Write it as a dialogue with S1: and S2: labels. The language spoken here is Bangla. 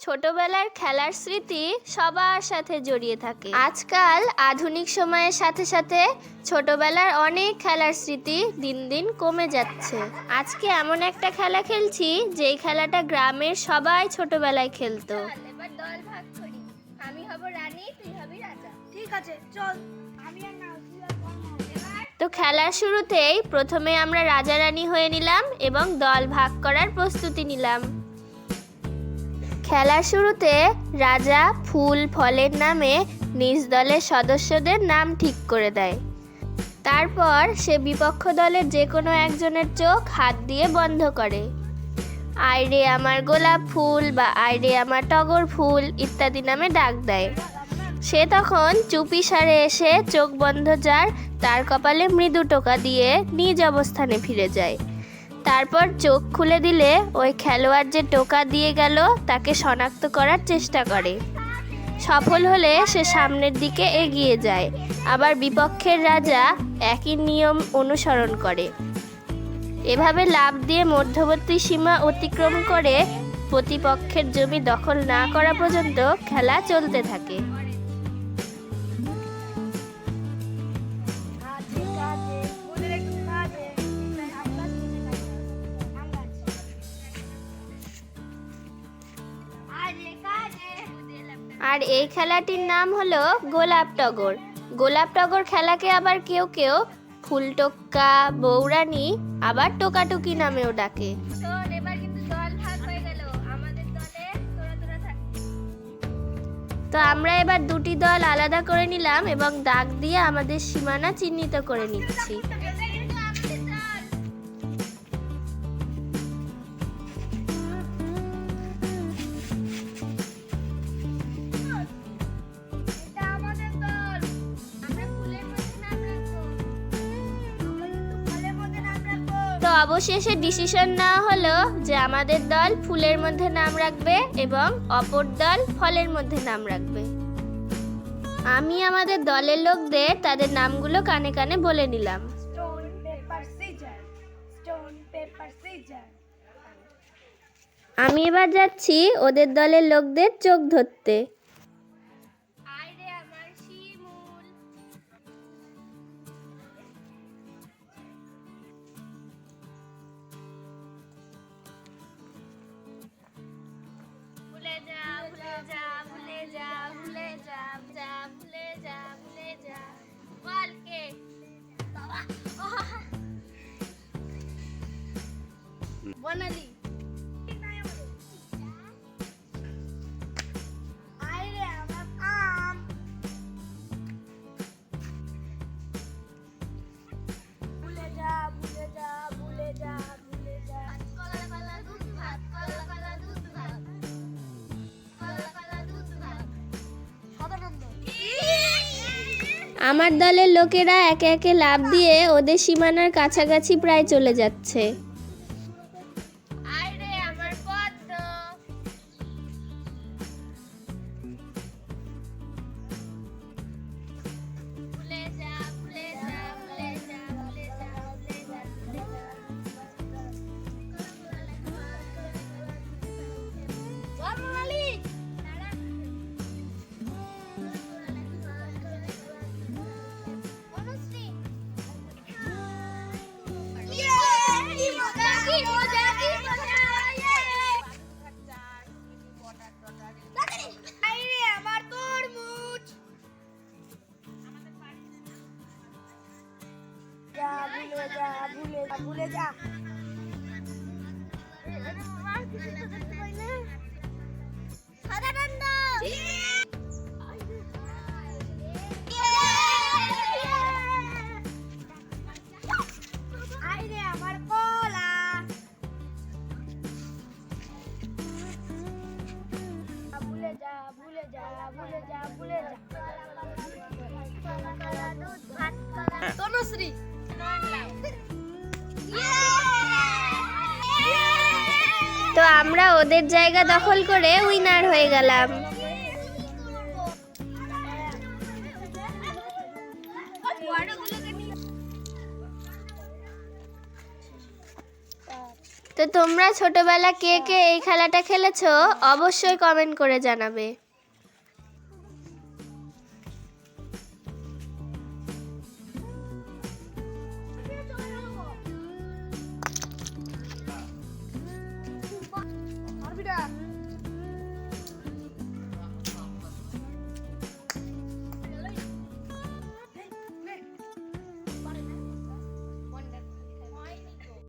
S1: ছোটবেলার খেলার স্মৃতি সবার সাথে জড়িয়ে থাকে। আজকাল আধুনিক সময়ের সাথে সাথে ছোটবেলার অনেক খেলার স্মৃতি দিন দিন কমে যাচ্ছে। আজকে এমন একটা খেলা খেলছি, যেই খেলাটা গ্রামের সবাই ছোটবেলায় খেলতো।
S2: আমি
S1: তো খেলার শুরুতেই প্রথমে আমরা রাজা রানী হয়ে নিলাম এবং দল ভাগ করার প্রস্তুতি নিলাম। খেলার শুরুতে রাজা ফুল ফলের নামে নিজ দলের সদস্যদের নাম ঠিক করে দেয়। তারপর সে বিপক্ষ দলের যে কোনো একজনের চোখ হাত দিয়ে বন্ধ করে। আইরে আমার গোলাপ ফুল বা আইরে আমার টগর ফুল ইত্যাদি নামে ডাক দেয়। সে তখন চুপি সারে এসে চোখ বন্ধ যার, তার কপালে মৃদু টোকা দিয়ে নিজ অবস্থানে ফিরে যায়। তারপর চোখ খুলে দিলে ওই খেলোয়াড় যে টোকা দিয়ে গেল, তাকে শনাক্ত করার চেষ্টা করে। সফল হলে সে সামনের দিকে এগিয়ে যায়। আবার বিপক্ষের রাজা একই নিয়ম অনুসরণ করে। এভাবে লাভ দিয়ে মধ্যবর্তী সীমা অতিক্রম করে প্রতিপক্ষের জমি দখল না করা পর্যন্ত খেলা চলতে থাকে। আর এই খেলাটির নাম হলো গোলাপ টগর। গোলাপ টগর খেলাকে আবার কেউ কেউ ফুল ফুলটোক্কা বৌরানি আবার টোকাটুকি নামেও ডাকে। তো আমরা এবার দুটি দল আলাদা করে নিলাম এবং দাগ দিয়ে আমাদের সীমানা চিহ্নিত করে নিচ্ছি। অবশেষে ডিসিশন নেওয়া হলো যে আমাদের দল ফুলের মধ্যে নাম রাখবে এবং অপর দল ফলের মধ্যে নাম রাখবে। আমি আমাদের দলের লোকদের তাদের নামগুলো কানে কানে বলে নিলাম। আমি এবার যাচ্ছি ওদের দলের লোকদের চোখ ধরতে।
S2: ভুলে যা ভুলে যা ভুলে যা ভুলে যা যা, ভুলে যা ভুলে যা। বলকে বনালি।
S3: আমার
S1: দলের লোকেরা একে একে লাফ দিয়ে ওদের সীমানার কাছাকাছি প্রায় চলে যাচ্ছে।
S2: ভুলে যা ভুলে যা ভুলে যা সদানন্দ
S3: ভুলে যা ভুলে যা ভুলে যা তনুশ্রী
S1: তো আমরা ওদের জায়গা দখল করে উইনার হয়ে গেলাম। তো তোমরা ছোটবেলা কে কে এই খেলাটা খেলেছো, অবশ্যই কমেন্ট করে জানাবে।